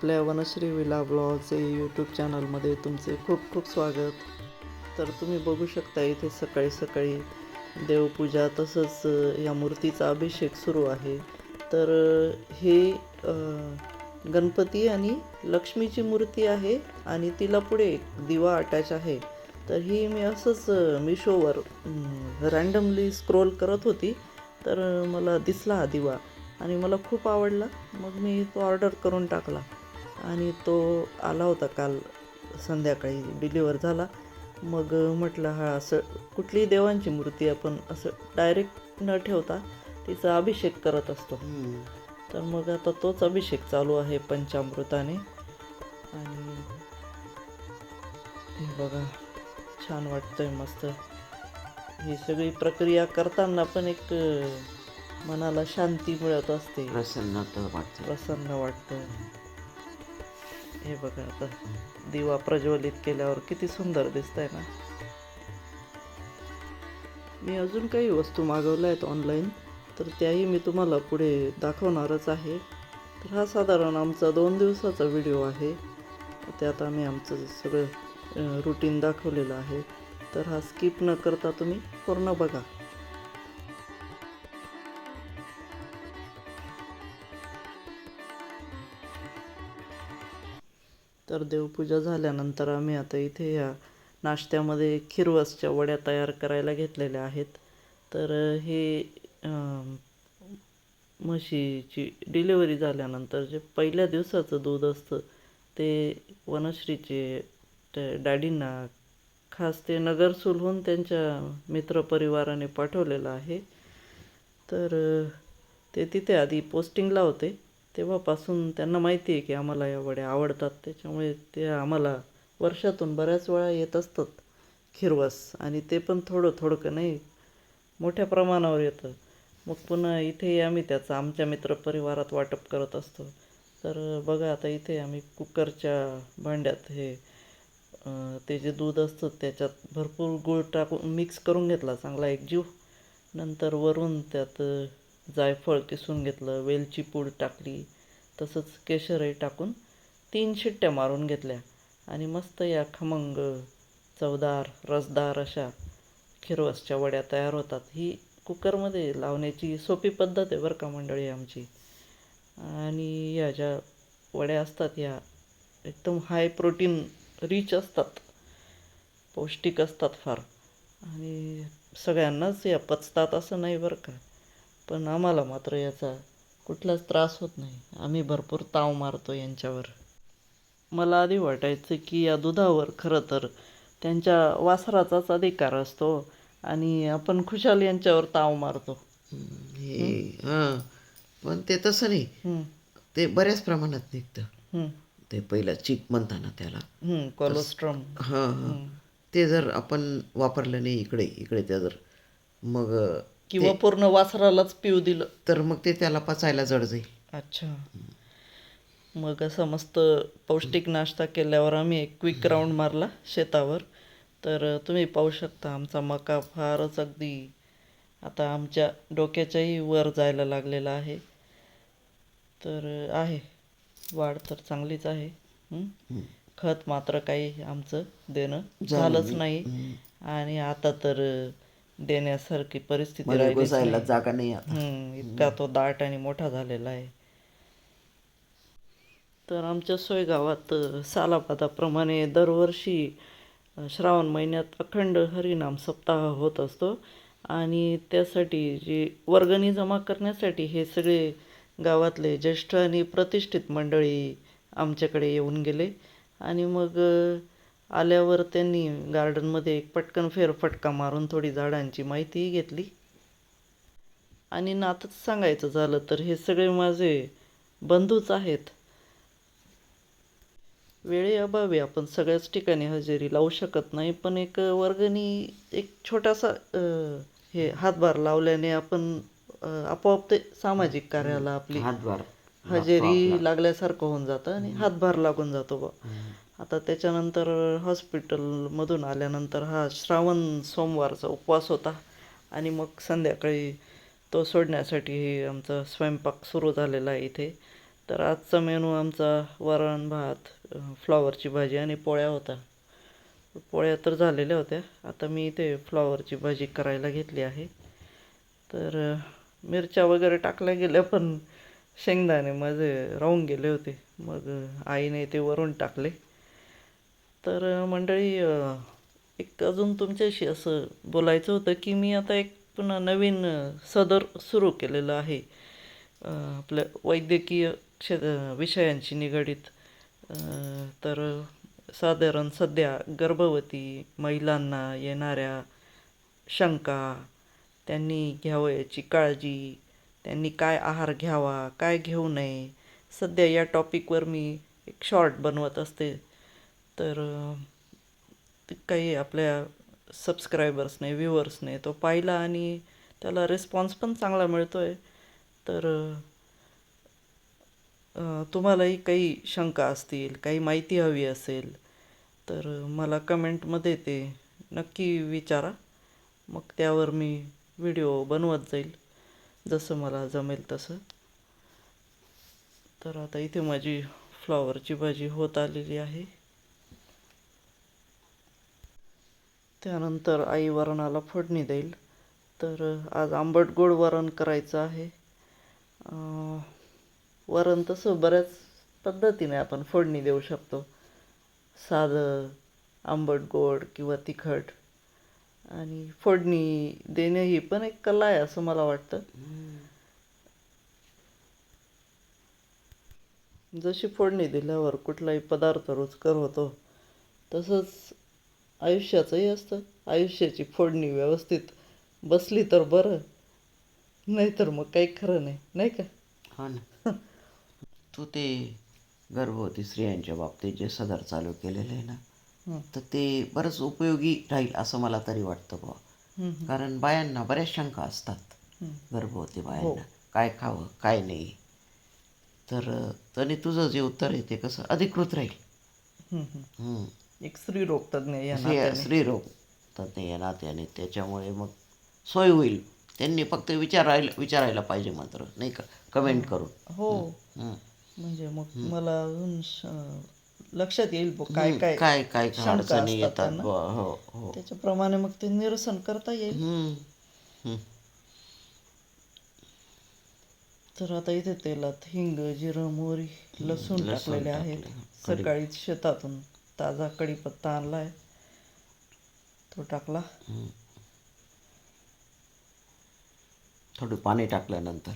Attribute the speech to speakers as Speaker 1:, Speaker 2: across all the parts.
Speaker 1: आपल्या Vanashree villa ब्लॉगचे YouTube चॅनलमध्ये तुमचे खूप खूप स्वागत. तर तुम्ही बघू शकता इथे सकाळी सकाळी देवपूजा तसंच या मूर्तीचा अभिषेक सुरू आहे. तर हे गणपती आणि लक्ष्मीची मूर्ती आहे आणि तिला पुढे एक दिवा अटॅच आहे. तर ही मी असंच मिशोवर रँडमली स्क्रोल करत होती. तर मला दिसला हा दिवा आणि मला खूप आवडला. मग मी तो ऑर्डर करून टाकला. आणि तो आला होता काल संध्याकाळी. डिलिवर झाला. मग म्हटलं हा असं कुठलीही देवांची मूर्ती आपण असं डायरेक्ट न ठेवता तिचा अभिषेक करत असतो. तर मग आता तोच अभिषेक चालू आहे पंचामृताने. आणि हे बघा छान वाटतंय मस्त. ही सगळी प्रक्रिया करताना पण एक मनाला शांती मिळत असते.
Speaker 2: प्रसन्नता वाटते.
Speaker 1: प्रसन्न वाटतं. हे बघा आता दिवा प्रज्वलित केल्यावर किती सुंदर दिसत आहे ना. मी अजून काही वस्तू मागवल्या आहेत ऑनलाईन तर त्याही मी तुम्हाला पुढे दाखवणारच आहे. तर हा साधारण आमचा दोन दिवसाचा व्हिडिओ आहे. त्यात आम्ही आमचं सगळं रुटीन दाखवलेलं आहे. तर हा स्किप न करता तुम्ही पूर्ण बघा. तर देवपूजा झाल्यानंतर आम्ही आता इथे या नाश्त्यामध्ये खिरवसच्या वड्या तयार करायला घेतलेल्या आहेत. तर हे म्हशीची डिलिव्हरी झाल्यानंतर जे पहिल्या दिवसाचं दूध असतं ते वनश्रीचे त्या डॅडींना खास ते नगरसूलहून त्यांच्या मित्रपरिवाराने पाठवलेलं आहे. तर ते तिथे आधी पोस्टिंगला होते. तेव्हापासून त्यांना माहिती आहे की आम्हाला या वड्या आवडतात. त्याच्यामुळे ते आम्हाला वर्षातून बऱ्याच वेळा येत असतात खिरवस. आणि ते पण थोडं थोडकं नाही मोठ्या प्रमाणावर येतं. मग पुन्हा इथेही आम्ही त्याचं आमच्या मित्रपरिवारात वाटप करत असतो. तर बघा आता इथे आम्ही कुकरच्या भांड्यात हे ते जे दूध असतं त्याच्यात भरपूर गूळ टाकून मिक्स करून घेतला चांगला एकजीव. नंतर वरून त्यात जायफळ किसून घेतलं वेलची पूड टाकली तसंच केशरही टाकून तीन शिट्ट्या मारून घेतल्या. आणि मस्त या खमंग चवदार रसदार अशा खिरवसच्या वड्या तयार होतात. ही कुकरमध्ये लावण्याची सोपी पद्धत आहे बरं का मंडळी आमची. आणि या ज्या वड्या असतात या एकदम हाय प्रोटीन रिच असतात. पौष्टिक असतात फार. आणि सगळ्यांनाच या पचतात असं नाही बरं का. पण आम्हाला मात्र याचा कुठलाच त्रास होत नाही. आम्ही भरपूर ताव मारतो यांच्यावर. मला आधी वाटायचं की या दुधावर खरं तर त्यांच्या वासराचाच अधिकार असतो आणि आपण खुशाल यांच्यावर ताव मारतो.
Speaker 2: हे पण ते तसं नाही. ते बऱ्याच प्रमाणात निघतं. ते पहिलं चीक म्हणताना त्याला.
Speaker 1: कोलोस्ट्रम
Speaker 2: हां हां. ते जर आपण वापरलं नाही इकडे इकडे त्या जर मग
Speaker 1: किंवा पूर्ण वासरालाच पिऊ दिलं.
Speaker 2: तर मग ते त्याला पचायला जड जाईल.
Speaker 1: अच्छा. मग असं मस्त पौष्टिक नाश्ता केल्यावर आम्ही एक क्विक राऊंड मारला शेतावर. तर तुम्ही पाहू शकता आमचा मका फारच अगदी आता आमच्या डोक्याच्याही वर जायला लागलेला आहे. तर आहे. वाढ तर चांगलीच आहे. हं? खत मात्र काही आमचं देणं झालंच नाही. आणि आता तर अ, देण्यासारखी परिस्थिती
Speaker 2: मध्ये
Speaker 1: राहिलीच
Speaker 2: घुसायला
Speaker 1: नाही.
Speaker 2: जागा नाही आता.
Speaker 1: हम्म, इतका तो दाट आणि मोठा झालेला आहे. तर आमच्या सोय गावात अ, सालाबादाप्रमाणे दरवर्षी अ, श्रावण महिन्यात अखंड हरिनाम सप्ताह होत असतो. आणि त्यासाठी जी वर्गणी जमा करण्यासाठी हे सगळे गावातले ज्येष्ठ आणि प्रतिष्ठित मंडळी आमच्याकडे येऊन गेले. आणि मग अ, आल्यावर त्यांनी गार्डनमध्ये एक पटकन फेरफटका मारून थोडी झाडांची माहितीही घेतली. आणि नातच सांगायचं झालं तर हे सगळे माझे बंधूच आहेत. वेळेअभावी आपण सगळ्याच ठिकाणी हजेरी लावू शकत नाही पण एक वर्गणी एक छोटासा हे हातभार लावल्याने आपण आपोआप ते सामाजिक कार्याला आपली
Speaker 2: हातभार
Speaker 1: हजेरी लागल्यासारखं होऊन जातं आणि हातभार लागून जातो बा. आता त्याच्यानंतर हॉस्पिटलमधून आल्यानंतर हा श्रावण सोमवारचा उपवास होता. आणि मग संध्याकाळी तो सोडण्यासाठी आमचा स्वयंपाक सुरू झालेला आहे इथे. तर आजचा मेनू आमचा वरण भात फ्लॉवरची भाजी आणि पोळ्या होता पोळ्या तर झालेल्या होत्या. आता मी इथे फ्लॉवरची भाजी करायला घेतली आहे. तर मिरच्या वगैरे टाकल्या गेल्या पण शेंगदाणे माझे राहून गेले होते. मग आईने ते वरून टाकले. तर मंडळी एक अजून तुमच्याशी असं बोलायचं होतं की मी आता एक पुन्हा नवीन सदर सुरू केलेलं आहे. आपल्या वैद्यकीय क्षेत्र विषयांशी निगडीत. तर साधारण सध्या गर्भवती महिलांना येणाऱ्या शंका त्यांनी घ्यावयाची काळजी त्यांनी काय आहार घ्यावा काय घेऊ नये सध्या या टॉपिकवर मी एक शॉर्ट बनवत असते. तर ते काही आपल्या सबस्क्रायबर्सने व्ह्युअर्सने तो पाहिला आणि त्याला रिस्पॉन्स पण चांगला मिळतो आहे तर तुम्हालाही काही शंका असतील काही माहिती हवी असेल तर मला कमेंटमध्ये ते नक्की विचारा. मग त्यावर मी व्हिडिओ बनवत जाईल जसं मला जमेल तसं. तर आता इथे माझी फ्लॉवरची भाजी होत आलेली आहे. त्यानंतर आई वरणाला फोडणी देईल. तर आज आंबट गोड वरण करायचं आहे. वरण तसं बऱ्याच पद्धतीने आपण फोडणी देऊ शकतो. साधं आंबट गोड किंवा तिखट. आणि फोडणी देणे ही पण एक कला आहे असं मला वाटतं. जशी फोडणी दिल्यावर कुठलाही पदार्थ रुचकर होतो तसंच आयुष्याचंही असतं. आयुष्याची फोडणी व्यवस्थित बसली तर बरं. नाहीतर मग काही खरं नाही. नाही का?
Speaker 2: हा ना. तू ते गर्भवती स्त्रियांच्या बाबतीत जे सदर चालू केलेलं आहे ना. तर ते बरंच उपयोगी राहील असं मला तरी वाटतं
Speaker 1: हं,
Speaker 2: कारण बायांना बऱ्याच शंका असतात. गर्भवती
Speaker 1: हो.
Speaker 2: बायांना. काय खावं काय नाही. तर तुझं जे उत्तर आहे ते कसं अधिकृत राहील.
Speaker 1: एक स्त्री रोग तज्ज्ञ या
Speaker 2: स्त्री
Speaker 1: नात्याने
Speaker 2: स्त्रीरोग तज्ज्ञ या नात्याने त्याच्यामुळे मग सोय होईल. त्यांनी फक्त विचारायला विचारायला पाहिजे मात्र नाही का? कमेंट करून.
Speaker 1: हो.
Speaker 2: हं.
Speaker 1: म्हणजे मग मला अजून श- लक्षात येईल बुवा काय काय
Speaker 2: काय काय
Speaker 1: शंका
Speaker 2: अडचणी
Speaker 1: असतात
Speaker 2: येतात
Speaker 1: त्यांना.
Speaker 2: बुवा. हो हो.
Speaker 1: त्याच्याप्रमाणे मग ते निरसन करता येईल.
Speaker 2: हं. हं.
Speaker 1: तर आता इथे तेलात हिंग जिरं मोहरी लसूण टाकलेले आहेत. सकाळीच शेतातून. ताजा कढीपत्ता आणलाय. तो टाकला.
Speaker 2: थोडं पाणी टाकल्यानंतर.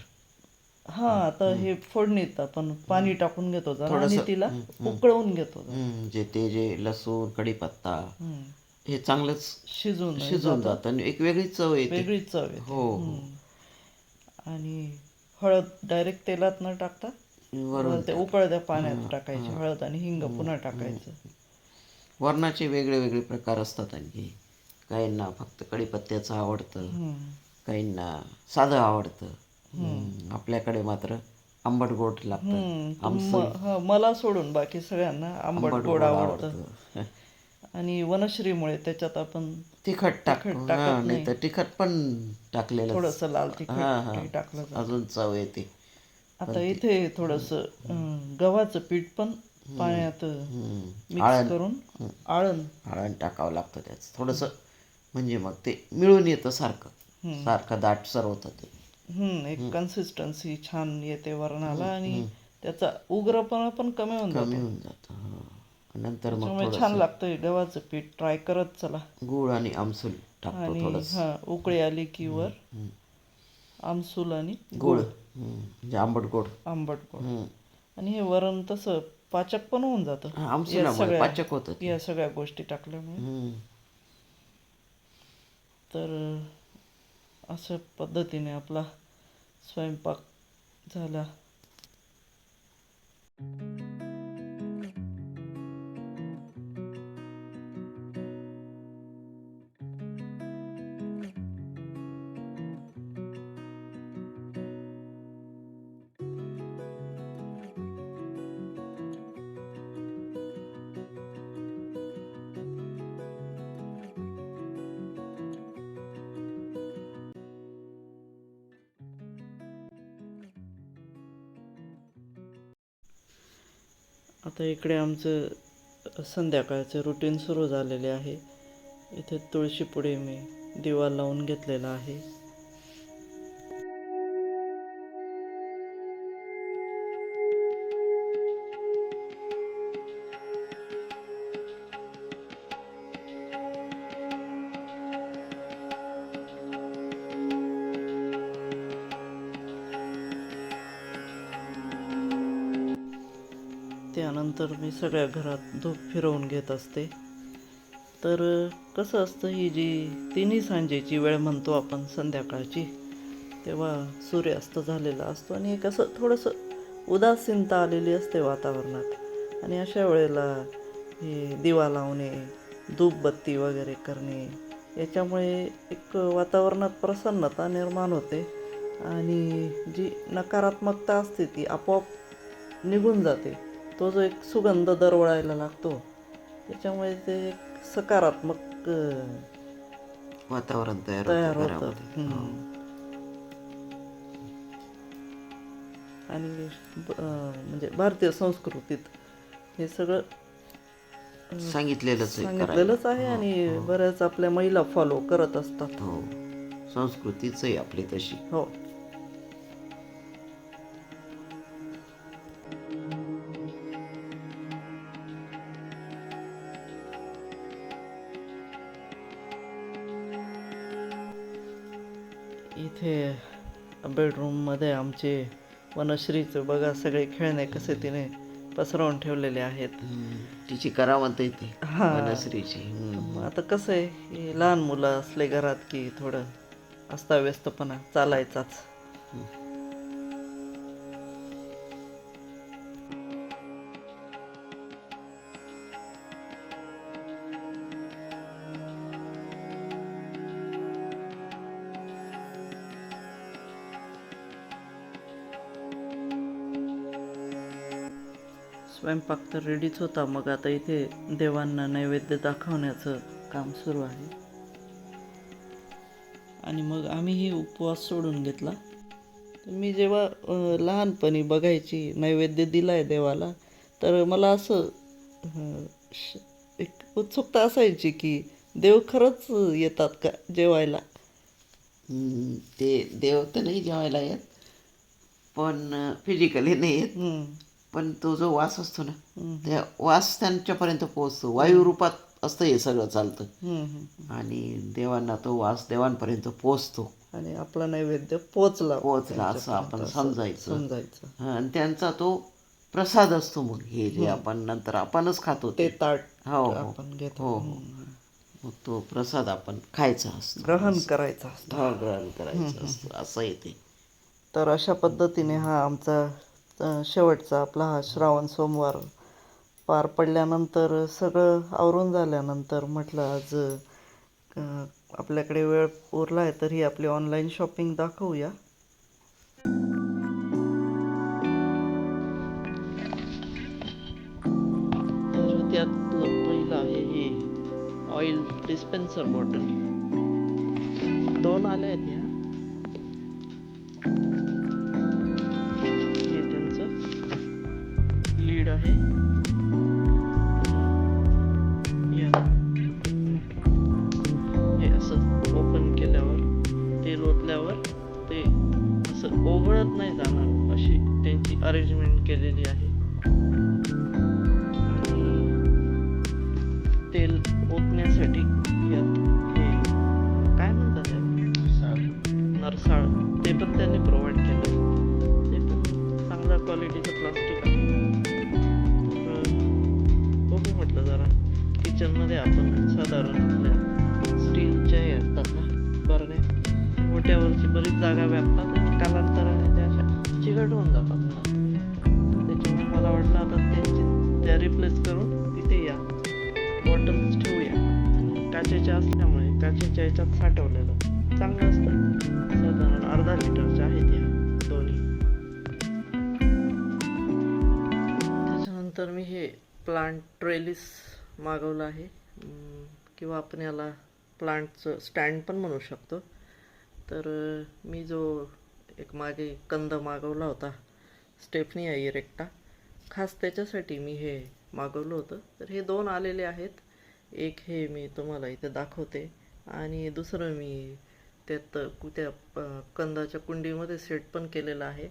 Speaker 1: हा आता हे फोडणीत आपण पाणी टाकून घेतो जरा आणि
Speaker 2: थोडंसं-
Speaker 1: तिला उकळवून घेतो जरा.
Speaker 2: जे ते जे लसूण कढीपत्ता
Speaker 1: हम्म.
Speaker 2: हे चांगलंच
Speaker 1: शिजून
Speaker 2: शिजून जातं आणि एक वेगळीच चव येते.
Speaker 1: वेगळीच चव येते.
Speaker 2: हो हो.
Speaker 1: आणि हळद डायरेक्ट तेलात न टाकता
Speaker 2: वरून
Speaker 1: ते उकळत्या पाण्यात टाकायची हळद आणि हिंग पुन्हा टाकायचं.
Speaker 2: वरणाचे वेगळे वेगळे प्रकार असतात आणखी. काहींना फक्त कढीपत्त्याचं आवडतं. काहींना साधं आवडतं. आपल्याकडे मात्र आंबट गोड लागतं.
Speaker 1: मला सोडून बाकी सगळ्यांना आंबट गोड आवडतं. आणि वनश्रीमुळे त्याच्यात आपण
Speaker 2: तिखट टाक
Speaker 1: टाकत.
Speaker 2: नाही. तर तिखट पण टाकलेलं
Speaker 1: थोडस लाल तिखट टाकलं.
Speaker 2: अजून चव येते.
Speaker 1: आता इथे थोडस गव्हाचं पीठ पण पाण्यात. मिक्स करून आळण.
Speaker 2: हळद टाकावं लागतं त्याचं. थोडंसं म्हणजे मग ते मिळून येतं सारखं. सारखं दाटसर होतं ते.
Speaker 1: हम्म एक कन्सिस्टन्सी छान येते वरणाला आणि त्याचा उग्रपणा पण कमी होऊन जातो.
Speaker 2: कमी होऊन जातं हो. नंतर मग
Speaker 1: त्यामुळे छान लागतं गव्हाचं पीठ. ट्राय करत चला.
Speaker 2: गूळ आणि आमसूल टाकतो
Speaker 1: आणि
Speaker 2: थोडस.
Speaker 1: हा उकळी आली की वर आमसूल आणि
Speaker 2: गूळ. म्हणजे आंबट गोड.
Speaker 1: आंबट गोड. आणि हे वरण तसं पाचक पण होऊन जातं सगळ्या
Speaker 2: पाचक होतं ते.
Speaker 1: या सगळ्या गोष्टी टाकल्यामुळे. तर अशा पद्धतीने आपला स्वयंपाक झाला आता इकडे आमचं संध्याकाळचं रुटीन सुरू झालेले आहे. इथे तुळशीपुढे मी दिवा लावून घेतलेला आहे. तर मी सगळ्या घरात धूप फिरवून घेत असते. तर कसं असतं ही जी तिन्ही सांजेची वेळ म्हणतो आपण संध्याकाळची तेव्हा सूर्यास्त झालेला असतो आणि एक असं थोडंसं उदासीनता आलेली असते वातावरणात. आणि अशा वेळेला हे दिवा लावणे धूपबत्ती वगैरे करणे याच्यामुळे एक वातावरणात प्रसन्नता निर्माण होते आणि जी नकारात्मकता असते ती आपोआप निघून जाते. तो जो एक सुगंध दरवळायला लागतो त्याच्यामुळे ते एक सकारात्मक अं,
Speaker 2: वातावरण तयार
Speaker 1: तयार
Speaker 2: होतं.
Speaker 1: होतं
Speaker 2: घरामध्ये.
Speaker 1: हम्म. आणि ब- अं, म्हणजे भारतीय संस्कृतीत हे सगळं
Speaker 2: सांगितलेलंच आहे करायला.
Speaker 1: सांगितलेलंच आहे आणि बऱ्याच आपल्या महिला फॉलो करत असतात.
Speaker 2: हो. संस्कृतीच आहे आपली तशी.
Speaker 1: हो. इथे बेडरूममध्ये आमचे वनश्रीचं बघा सगळे खेळणे कसे तिने पसरवून ठेवलेले आहेत.
Speaker 2: तिची करावंत येते. वनश्रीची
Speaker 1: आता कसं आहे हे लहान मुलं असले घरात की थोडं अस्ताव्यस्तपणा चालायचाच स्वयंपाक तर रेडीच होता. मग आता इथे देवांना नैवेद्य दाखवण्याचं काम सुरू आहे. आणि मग आम्हीही उपवास सोडून घेतला. मी जेव्हा लहानपणी बघायची नैवेद्य दिलाय देवाला तर मला असं एक उत्सुकता असायची की देव खरंच येतात का जेवायला.
Speaker 2: ते देव तर नाही जेवायला येत पण फिजिकली नाही येत. पण तो जो वास असतो ना त्या वास त्यांच्यापर्यंत पोहोचतो. वायू रूपात असतं हे सगळं चालतं. आणि देवांना तो वास देवांपर्यंत पोचतो
Speaker 1: आणि आपला नैवेद्य पोचला
Speaker 2: पोचला असं आपण समजायचं.
Speaker 1: समजायचं.
Speaker 2: हा, आणि त्यांचा तो प्रसाद असतो मग हे जे आपण नंतर आपणच खातो
Speaker 1: ते. ताट
Speaker 2: हो हो.
Speaker 1: आपण घेतो.
Speaker 2: हो हो. मग तो प्रसाद आपण खायचा असतो.
Speaker 1: ग्रहण करायचं असतं.
Speaker 2: ग्रहण करायचं असतं. असं येते
Speaker 1: तर अशा पद्धतीने हा आमचा शेवटचा आपला हा श्रावण सोमवार पार पडल्यानंतर सगळं आवरून झाल्यानंतर म्हटलं आज आपल्याकडे वेळ उरला आहे तर ही आपली ऑनलाईन शॉपिंग दाखवूया. तर पहिलं हे ऑइल डिस्पेन्सर बॉटल दोन आल्या आहेत लीड आहे. हे असं ओपन केल्यावर ते रोतल्यावर ते असं ओघळत नाही जाणार अशी त्यांची अरेंजमेंट केलेली आहे. असल्यामुळे त्याच्या याच्यात साठवलेलं चांगलं असतं. साधारण अर्धा लिटरच्या आहेत या दोन्ही. त्याच्यानंतर मी हे प्लांट ट्रेलिस मागवलं आहे. किंवा आपण याला प्लांटचं स्टँड पण म्हणू शकतो. तर मी जो एक मागे कंद मागवला होता स्टेफनी आहे इरेक्टा खास त्याच्यासाठी मी हे मागवलं होतं. तर हे दोन आलेले आहेत. एक हे मी तुम्हाला इथे दाखवते. आणि दुसरं मी त्यात त्या कंदाच्या कुंडीमध्ये सेट पण केलेलं आहे.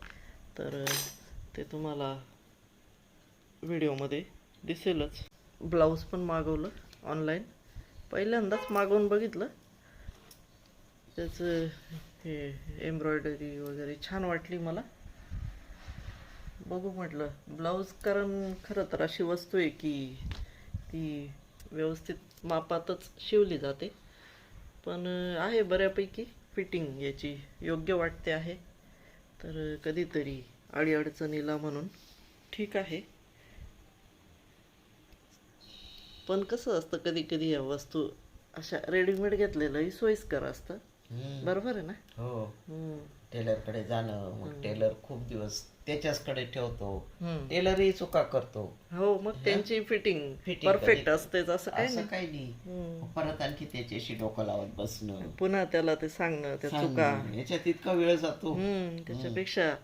Speaker 1: तर ते तुम्हाला व्हिडिओमध्ये दिसेलच. ब्लाऊज पण मागवलं ऑनलाईन. पहिल्यांदाच मागवून बघितलं. त्याचं हे एम्ब्रॉयडरी वगैरे छान वाटली मला. बघू म्हटलं ब्लाऊज कारण खरं तर अशी वस्तू आहे की ती व्यवस्थित मापातच शिवली जाते. पण आहे बऱ्यापैकी फिटिंग याची योग्य वाटते आहे. तर कधीतरी अडीअडचणीला म्हणून ठीक आहे. पण कसं असतं कधी कधी या वस्तू अशा रेडीमेड घेतलेलंही सोयीस्कर असतं. बरोबर आहे ना?
Speaker 2: हो. टेलरकडे जाणं मग टेलर खूप दिवस त्याच्याचकडे ठेवतो. टेलरही चुका करतो.
Speaker 1: हो मग त्यांची फिटिंग परफेक्ट असतेच असं काही
Speaker 2: असं
Speaker 1: नाही.
Speaker 2: काही नाही.
Speaker 1: हम्म.
Speaker 2: परत आणखी त्याच्याशी डोकं लावत बसणं.
Speaker 1: पुन्हा त्याला ते सांगणं त्या चुका.
Speaker 2: याच्यात इतका वेळ जातो.
Speaker 1: हम्म त्याच्यापेक्षा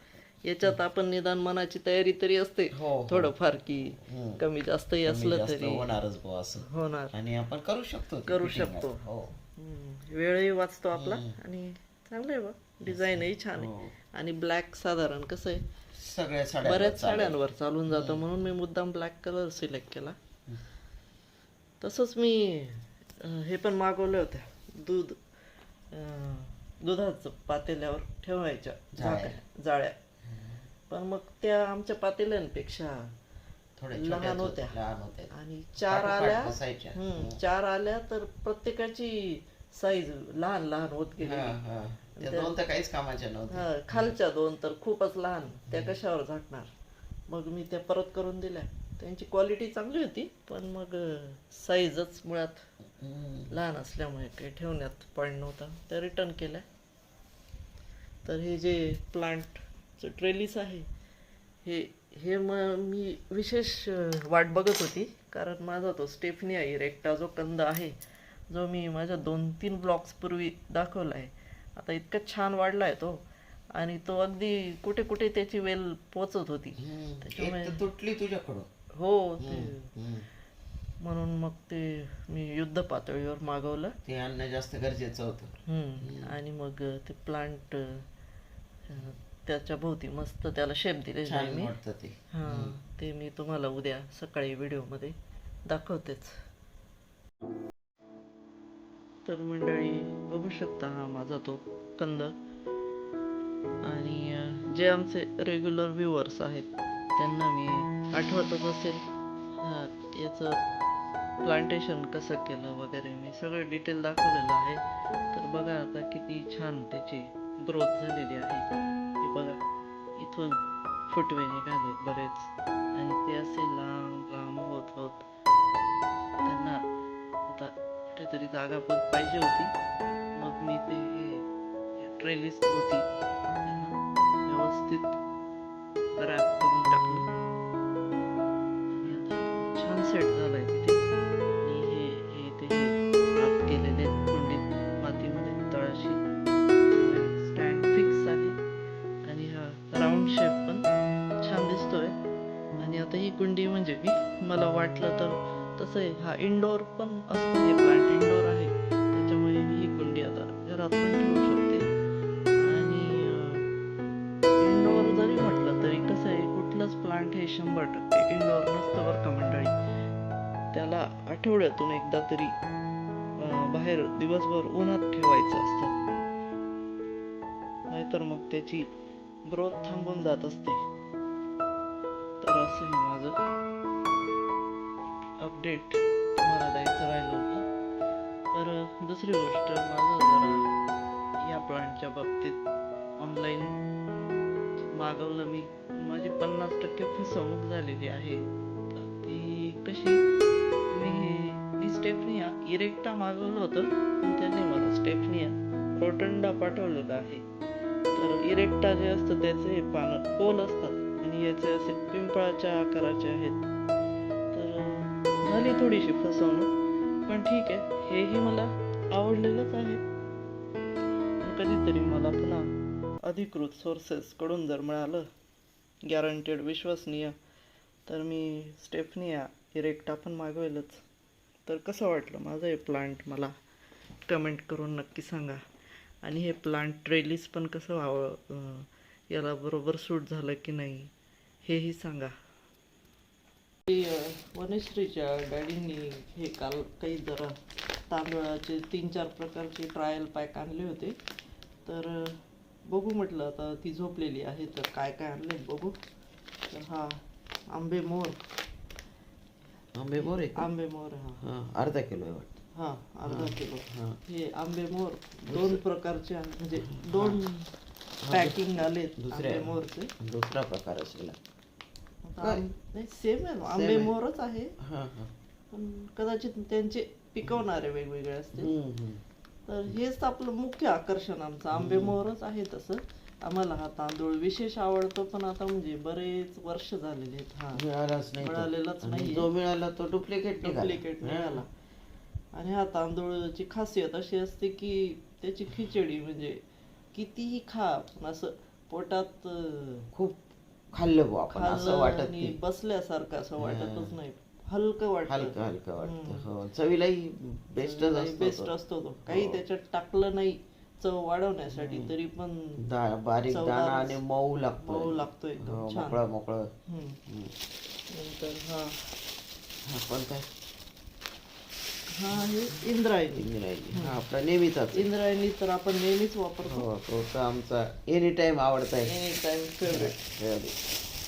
Speaker 1: याच्यात आपण निदान मनाची तयारी तरी असते.
Speaker 2: हो हो.
Speaker 1: थोडंफार की. कमी जास्तही असलं तरी.
Speaker 2: होणारच असं.
Speaker 1: होणार.
Speaker 2: आणि आपण करू शकतो
Speaker 1: करू शकतो.
Speaker 2: हो.
Speaker 1: वेळही वाचतो आपला आणि चांगलं आहे बा डिझाईनही छान आहे. आणि ब्लॅक साधारण कसं आहे?
Speaker 2: सगळ्या साड्या
Speaker 1: बऱ्याच साड्यांवर चालून जातं म्हणून मी मुद्दाम ब्लॅक कलर सिलेक्ट केला. तसंच मी हे पण मागवल्या होत्या दूध दुधाचं पातेल्यावर ठेवायच्या झाकण जाळ्या. पण मग त्या आमच्या पातेल्यांपेक्षा
Speaker 2: थोड्या
Speaker 1: लहान होत्या. आणि चार आल्या चार आल्या तर प्रत्येकाची साईज लहान लहान होत गेली.
Speaker 2: दोन तर काहीच कामाच्या नव्हत्या.
Speaker 1: हा, खालच्या दोन तर खूपच लहान. त्या कशावर झाकणार? मग मी त्या परत करून दिल्या. त्यांची क्वालिटी चांगली होती पण मग साईजच मुळात. लहान असल्यामुळे काही ठेवण्यात पॉईंट नव्हता. त्या रिटर्न केल्या. तर हे जे प्लांटचं ट्रेलिस आहे हे हे म मी विशेष वाट बघत होती. कारण माझा तो स्टेफनी आहे रेक्टा जो कंद आहे जो मी माझ्या दोन तीन ब्लॉक्सपूर्वी दाखवला आहे आता इतका छान वाढला आहे तो. आणि तो अगदी कुठे कुठे त्याची वेल पोचत होती. त्याच्यामुळे-
Speaker 2: तुटली तुझ्याकडून.
Speaker 1: हो ते. म्हणून मग ते मी युद्ध पातळीवर मागवलं.
Speaker 2: ते आणणं जास्त गरजेचं होतं.
Speaker 1: आणि मग ते प्लांट त्याच्या भोवती मस्त त्याला शेप
Speaker 2: छान
Speaker 1: मी
Speaker 2: ते.
Speaker 1: हा ते मी तुम्हाला उद्या सकाळी व्हिडिओमध्ये दाखवतेच. तर मंडळी बघू शकता हा माझा तो कंद. आणि जे आमचे रेग्युलर व्ह्युअर्स आहेत त्यांना मी आठवतच असेल. हा, याचं प्लांटेशन कसं केलं वगैरे मी सगळं डिटेल दाखवलेलं आहे. तर बघा आता किती छान त्याची ग्रोथ झालेली आहे. हे बघा इथून फुटवे निघाले बरेच. आणि ते असे लांब लांब होत होत त्यांना कुठेतरी जागा पण पाहिजे होती. मग मी ते हे ट्रेलिस होती. व्यवस्थित रॅप करून टाकलं. आणि छान सेट झालाय तिथे. आणि हे हे ते हे केलेले आहेत कुंडीत मातीमध्ये तळाशी स्टँड फिक्स आहे. आणि हा राऊंड शेप पण छान दिसतोय. आणि आता ही कुंडी म्हणजे की मला वाटलं तर तसं आहे. हा इंडोर पण असतं हे आठवड्यातून एकदा तरी बाहेर दिवसभर उन्हात ठेवायचं असतं. नाहीतर मग त्याची ग्रोथ थांबून जात असते. तर असं हे माझं अपडेट तुम्हाला द्यायचं राहिलं तर दुसरी गोष्ट माझं जरा या प्लांटच्या बाबतीत ऑनलाईन मागवलं मी. माझी पन्नास टक्के फसवणूक झालेली आहे. तर ती कशी इरेक्टा मागवलं होतं पण त्यांनी मला स्टेफनिया रोटंडा पाठवलेला आहे. तर इरेक्टा जे असतं त्याचे पानं गोल असतात आणि याचे असे पिंपळाच्या आकाराचे आहेत. तर झाली थोडीशी फसवणूक पण ठीक आहे हेही मला आवडलेलंच आहे. कधीतरी मला पुन्हा अधिकृत सोर्सेसकडून जर मिळालं गॅरंटेड विश्वसनीय तर मी स्टेफनिया इरेक्टा पण मागवेलच. तर कसं वाटलं माझं हे प्लांट मला कमेंट करून नक्की सांगा. आणि हे प्लांट ट्रेलीस पण कसं व्हावं याला बरोबर सूट झालं की नाही हेही सांगा. वनश्रीच्या डॅडींनी हे काल काही जरा तांदळाचे तीन चार प्रकारचे ट्रायल पॅक आणले होते. तर बघू म्हटलं आता ती झोपलेली आहे तर काय काय आणले बघू. तर हा आंबे मोर.
Speaker 2: आंबे मोर आहे
Speaker 1: आंबे मोर हा.
Speaker 2: हां अर्धा किलो आहे वाटतं.
Speaker 1: हा अर्धा किलो.
Speaker 2: हां.
Speaker 1: हे आंबे मोर दोन प्रकारचे आहे, म्हणजे दोन पॅकिंग आले
Speaker 2: दुसऱ्या-
Speaker 1: आंबे मोरचे.
Speaker 2: दुसरा प्रकार असेल.
Speaker 1: आता नाही सेम आहे आंबे मोरच आहे.
Speaker 2: हां हां.
Speaker 1: पण कदाचित त्यांचे पिकवणारे वेगवेगळे असतील.
Speaker 2: हम्म, हम्म.
Speaker 1: तर हेच आपलं मुख्य आकर्षण आमचं. आंबे मोहरच आहे तसं. आम्हाला हा तांदूळ विशेष आवडतो पण आता म्हणजे बरेच वर्ष झालेले आहेत. हा.
Speaker 2: मिळालाच नाही तो.
Speaker 1: मिळालेलाच
Speaker 2: आणि
Speaker 1: नाहीये.
Speaker 2: जो मिळाला तो डुप्लिकेट
Speaker 1: डुप्लिकेट मिळाला. आणि हा तांदूळची खासियत अशी असते की त्याची खिचडी म्हणजे कितीही खा पण असं पोटात अं,
Speaker 2: खूप खाल्लं बुवा आपण असं
Speaker 1: खाल्लं
Speaker 2: वाटत
Speaker 1: आणि
Speaker 2: नाही.
Speaker 1: बसल्यासारखं असं वाटतच नाही. हलकं वाटत.
Speaker 2: हलकं हलकं वाटतं. हो चवीलाही बेस्टच असतो
Speaker 1: बेस्ट
Speaker 2: तो.
Speaker 1: असतो तो. काही त्याच्यात टाकलं नाही. चव वाढवण्यासाठी तरी पण
Speaker 2: बारीक दाणा आणि मऊ लागतो
Speaker 1: मऊ लागतो एकदम
Speaker 2: हो,
Speaker 1: छान.
Speaker 2: मोकळं मोकळं.
Speaker 1: नंतर हा.
Speaker 2: हा कोणता आहे?
Speaker 1: हा आहे इंद्रायणी.
Speaker 2: इंद्रायणी. हा आपला नेहमीचाच आहे.
Speaker 1: इंद्रायणी तर आपण नेहमीच वापरतो.
Speaker 2: हो तो तर आमचा एनी टाइम आवडता आहे.
Speaker 1: Any time favourite.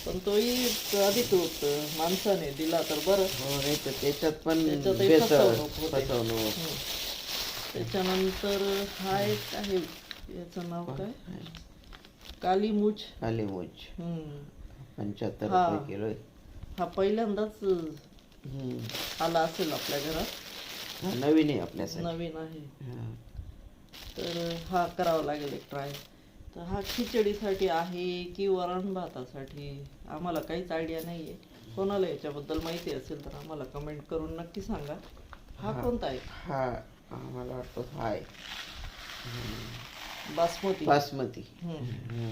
Speaker 1: पण तोही अधिकृत माणसाने दिला तर बरं.
Speaker 2: हो नाही तर त्याच्यात पण
Speaker 1: त्याच्यातही फसवणूक होते.
Speaker 2: फसवणूक.
Speaker 1: हम्म. त्याच्यानंतर हा एक आहे याचं नाव काय? कालीमुच
Speaker 2: कालीमुच
Speaker 1: हम्म.
Speaker 2: पंच्याहत्तर
Speaker 1: हा.
Speaker 2: रुपये किलो आहे.
Speaker 1: हा पहिल्यांदाच
Speaker 2: हम्म.
Speaker 1: आला असेल आपल्या घरात.
Speaker 2: हा नवीन आहे आपल्यासाठी.
Speaker 1: नवीन आहे.
Speaker 2: हा.
Speaker 1: तर हा करावा लागेल एक ट्राय तर हा खिचडीसाठी आहे की वरण भातासाठी? आम्हाला काहीच आयडिया नाही आहे कोणाला याच्याबद्दल माहिती असेल तर आम्हाला कमेंट करून नक्की सांगा. हा. कोणता आहे?
Speaker 2: हा. आम्हाला वाटतं हा आहे
Speaker 1: बासमती.
Speaker 2: बासमती.
Speaker 1: हम्म.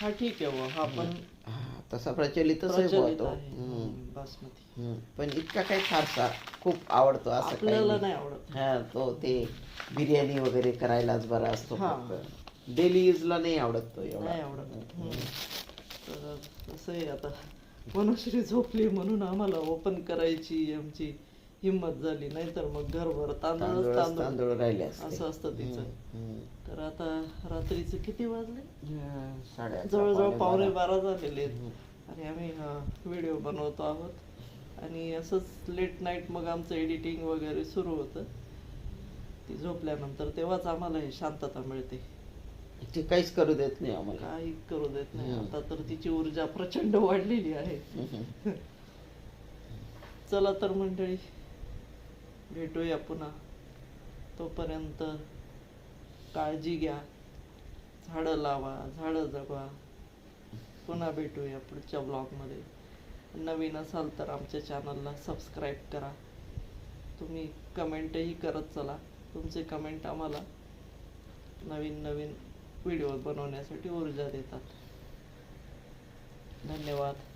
Speaker 1: हा ठीक आहे बुवा, हा पण
Speaker 2: हा, तसा प्रचलितच आहे बुवा
Speaker 1: प्रचलित
Speaker 2: तो.
Speaker 1: आहे.
Speaker 2: हम्म.
Speaker 1: हम्म, बासमती.
Speaker 2: हम्म. पण इतका काही फारसा खूप आवडतो असं काही
Speaker 1: आपल्याला
Speaker 2: नाही.
Speaker 1: नाही आवडत.
Speaker 2: हा तो ते बिर्याणी वगैरे करायलाच बरा असतो
Speaker 1: हा.
Speaker 2: फक्त. डेली यूजला नाही आवडत तो एवढा.
Speaker 1: नाही आवडत. हम्म. तर आहे आता मनोश्री झोपली म्हणून आम्हाला ओपन करायची आमची हिंमत झाली नाहीतर मग घरभर तांदूळच
Speaker 2: तांदूळ.
Speaker 1: तांदूळ
Speaker 2: राहिले असते.
Speaker 1: असं असतं तिचं.
Speaker 2: हम्म.
Speaker 1: तर आता रात्रीचे किती वाजले?
Speaker 2: साडे अकरा,
Speaker 1: जवळजवळ पावणे
Speaker 2: बारा.
Speaker 1: बारा झालेले आहेत. आणि आम्ही व्हिडिओ बनवतो आहोत. आणि असंच लेट नाईट मग आमचं एडिटिंग वगैरे सुरू होतं. ती झोपल्यानंतर तेव्हाच आम्हाला हे शांतता मिळते.
Speaker 2: ते काहीच करू देत नाही आम्हाला.
Speaker 1: काही करू देत नाही.
Speaker 2: हम्म.
Speaker 1: आता तर तिची ऊर्जा प्रचंड वाढलेली आहे.
Speaker 2: हम्म.
Speaker 1: चला तर मंडळी भेटूया पुन्हा. तोपर्यंत काळजी घ्या. झाडं लावा झाडं जगवा. पुन्हा भेटूया पुढच्या ब्लॉगमध्ये. नवीन असाल तर आमच्या चॅनलला सबस्क्राईब करा. तुम्ही कमेंटही करत चला. तुमचे कमेंट आम्हाला नवीन नवीन व्हिडिओ बनवण्यासाठी ऊर्जा देतात. धन्यवाद.